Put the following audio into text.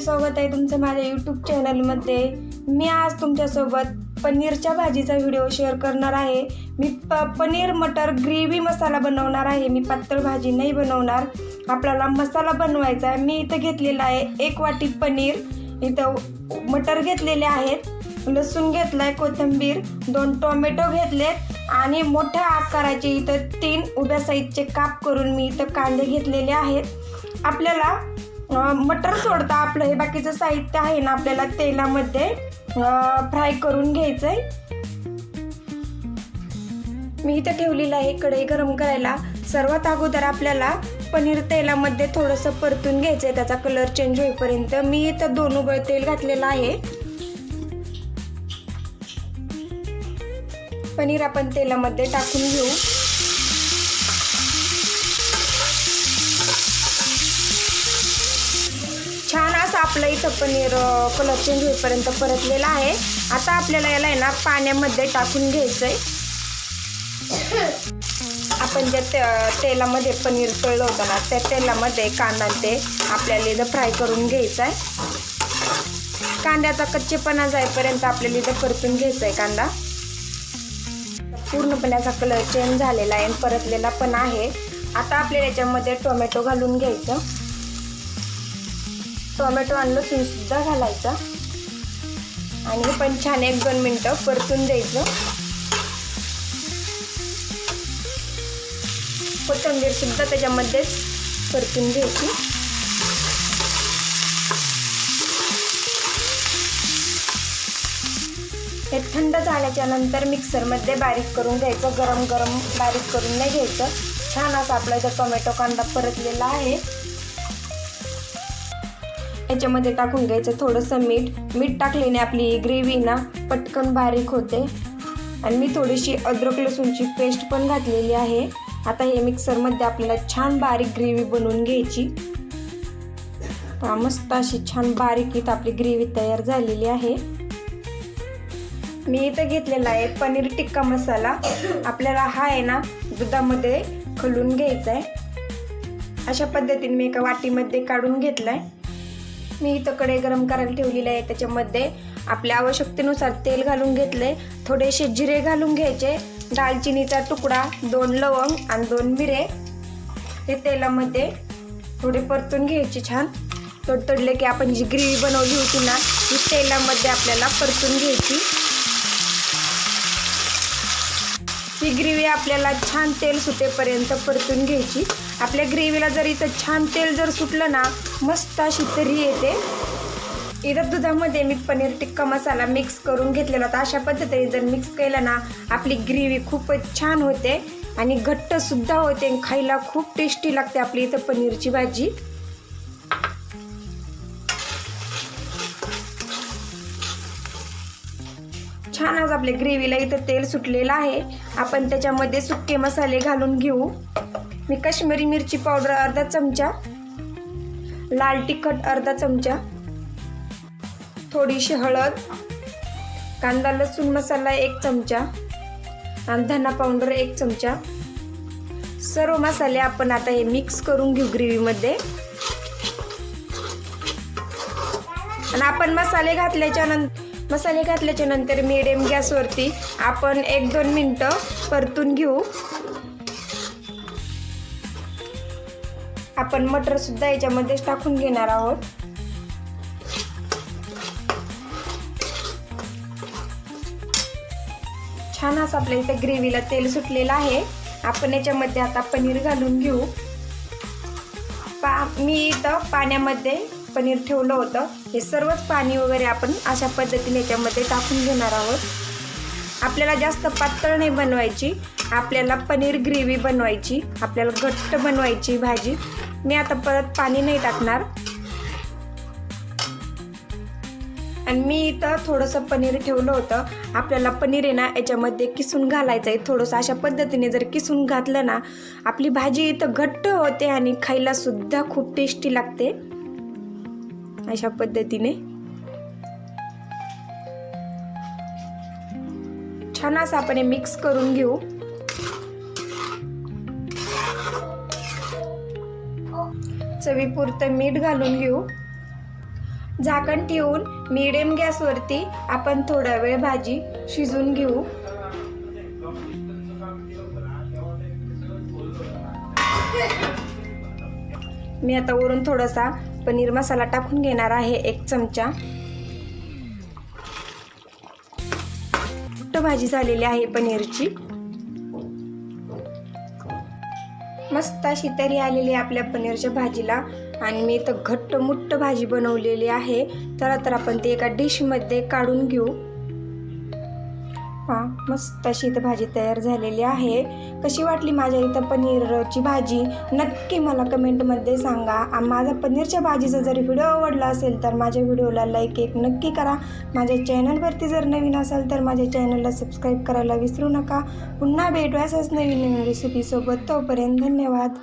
स्वागत आहे तुमचं माझ्या यूट्यूब चॅनलमध्ये मी आज तुमच्यासोबत पनीरच्या भाजीचा व्हिडिओ शेअर करणार आहे. मी प पनीर मटर ग्रेव्ही मसाला बनवणार आहे. मी पातळ भाजी नाही बनवणार. आपल्याला मसाला बनवायचा आहे. मी इथं घेतलेला आहे एक वाटी पनीर. इथं मटर घेतलेले आहेत. लसूण घेतलाय कोथिंबीर दोन टोमॅटो घेतलेत. आणि मोठ्या आकाराचे इथं तीन उभ्या साईजचे काप करून मी इथं कांदे घेतलेले आहेत. आपल्याला मटर सोडता आपलं हे बाकीचं साहित्य आहे ना आपल्याला तेलामध्ये फ्राय करून घ्यायचं आहे मी इथं ठेवलेलं आहे कढई गरम करायला. सर्वात अगोदर आपल्याला पनीर तेलामध्ये थोडंसं परतून घ्यायचं आहे त्याचा कलर चेंज होईपर्यंत. मी इथं दोन उबळ तेल घातलेलं आहे. पनीर आपण तेलामध्ये टाकून घेऊ छान असं आपलं इथं पनीर कलर चेंज होईपर्यंत परतलेलं आहे. आता आपल्याला याला आहे ना पाण्यामध्ये टाकून घ्यायचं आहे आपण ज्या ते तेलामध्ये पनीर तळलं होतं ना त्या तेलामध्ये कांदा ते आपल्याला इथं फ्राय करून घ्यायचं आहे कांद्याचा कच्चेपणा जाईपर्यंत आपल्याला इथं परतून घ्यायचा आहे कांदा. पूर्णपणे असा कलर चेंज झालेला आहे परतलेला पण आहे. आता आपल्याला याच्यामध्ये टोमॅटो घालून घ्यायचं. टोमॅटो आणलं लसूण सुद्धा घालायचा. आणि पण छान एक दोन मिनटं परतून द्यायचं. कोथिंबीर सुद्धा त्याच्यामध्येच परतून घ्यायची. हे थंड झाल्याच्यानंतर मिक्सरमध्ये बारीक करून घ्यायचं. गरम गरम बारीक करून नाही घ्यायचं. छान असा आपला इथं टोमॅटो कांदा परतलेला आहे. याच्यामध्ये टाकून घ्यायचं. थोडंसं मीठ. मीठ टाकल्याने आपली ग्रेव्ही ना पटकन बारीक होते. आणि मी थोडीशी अद्रक लसूणची पेस्ट पण घातलेली आहे. आता हे मिक्सरमध्ये आपल्याला छान बारीक ग्रेव्ही बनवून घ्यायची. मस्त अशी छान बारीक इथं आपली ग्रेव्ही तयार झालेली आहे. मी इथं घेतलेला आहे पनीर टिक्का मसाला. आपल्याला हा आहे ना दुधामध्ये खलून घ्यायचा आहे अशा पद्धतीने मी एका वाटीमध्ये काढून घेतलाय. मी इथं कडे गरम करायला ठेवलेली आहे. त्याच्यामध्ये आपल्या आवश्यकतेनुसार तेल घालून घेतले थोडेसे जिरे घालून घ्यायचे. दालचिनीचा तुकडा दोन लवंग आणि दोन मिरे. हे तेलामध्ये थोडे परतून घ्यायचे छान. तडतडले की आपण जी ग्रेव्ही बनवली होती ना ती तेलामध्ये आपल्याला परतून घ्यायची. ही ग्रेव्ही आपल्याला छान तेल सुटेपर्यंत परतून घ्यायची. आपल्या ग्रेव्हीला जर इथं छान तेल जर सुटलं ना मस्त अशी तरी येते. इथं दुधामध्ये मी पनीर टिक्का मसाला मिक्स करून घेतलेला होता. अशा पद्धतीने जर मिक्स केलं ना आपली ग्रेव्ही खूपच छान होते आणि घट्टसुद्धा होते आणि खायला खूप टेस्टी लागते आपली इथं पनीरची भाजी. छान आज आपल्या ग्रेव्हीला इथं तेल सुटलेलं आहे. आपण त्याच्यामध्ये सुके मसाले घालून घेऊ. मी काश्मीरी मिरची पावडर अर्धा चमचा लाल तिखट अर्धा चमचा थोडीशी हळद कांदा लसूण मसाला एक चमचा आणि धना पावडर एक चमचा. सर्व मसाले आपण आता हे मिक्स करून घेऊ ग्रेव्हीमध्ये. आणि आपण मसाले घातल्याच्या नंतर मसाले घातल्याच्या नंतर मिडियम गॅसवरती आपण एक दोन मिनटं परतून घेऊ. आपण मटरसुद्धा याच्यामध्येच टाकून घेणार आहोत. छान असं आपल्या इथे ग्रेव्हीला तेल सुटलेलं आहे. आपण याच्यामध्ये आता पनीर घालून घेऊ. पा मी इथं पाण्यामध्ये पनीर ठेवलं होतं. हे सर्वच पाणी वगैरे आपण अशा पद्धतीने याच्यामध्ये टाकून घेणार आहोत. आपल्याला जास्त पातळ नाही बनवायची. आपल्याला पनीर ग्रेव्ही बनवायची. आपल्याला घट्ट बनवायची भाजी. मी आता परत पाणी नाही टाकणार. आणि मी इथं थोडंसं पनीर ठेवलं होतं. आपल्याला पनीर आहे ना याच्यामध्ये किसून घालायचं आहे. थोडंसं अशा पद्धतीने जर किसून घातलं ना आपली भाजी इथं घट्ट होते आणि खायलासुद्धा खूप टेस्टी लागते. अशा पद्धतीने. छान असं आपण हे मिक्स करून घेऊ. चवीपुरतं मीठ घालून घेऊ. झाकण ठेवून मिडियम गॅसवरती आपण थोडा वेळ भाजी शिजून घेऊ. मी आता वरून थोडासा पनीर मसाला टाकून घेणार आहे एक चमचा. घट्ट भाजी झालेली आहे पनीरची. मस्त अशी तरी आलेली आहे आपल्या पनीरच्या भाजीला. आणि मी इथं घट्ट मुट्ट भाजी बनवलेली आहे. तर तर आपण ती एका डिशमध्ये काढून घेऊ. हां मस्त अशी इथं भाजी तयार झालेली आहे. कशी वाटली माझ्या इथं पनीरची भाजी? नक्की मला कमेंटमध्ये सांगा. माझा पनीरच्या भाजीचा जर व्हिडिओ आवडला असेल तर माझ्या व्हिडिओला लाईक एक नक्की करा. माझ्या चॅनलवरती जर नवीन असाल तर माझ्या चॅनलला सबस्क्राईब करायला विसरू नका. पुन्हा भेटू असाच नवीन नवीन रेसिपीसोबत तोपर्यंत धन्यवाद.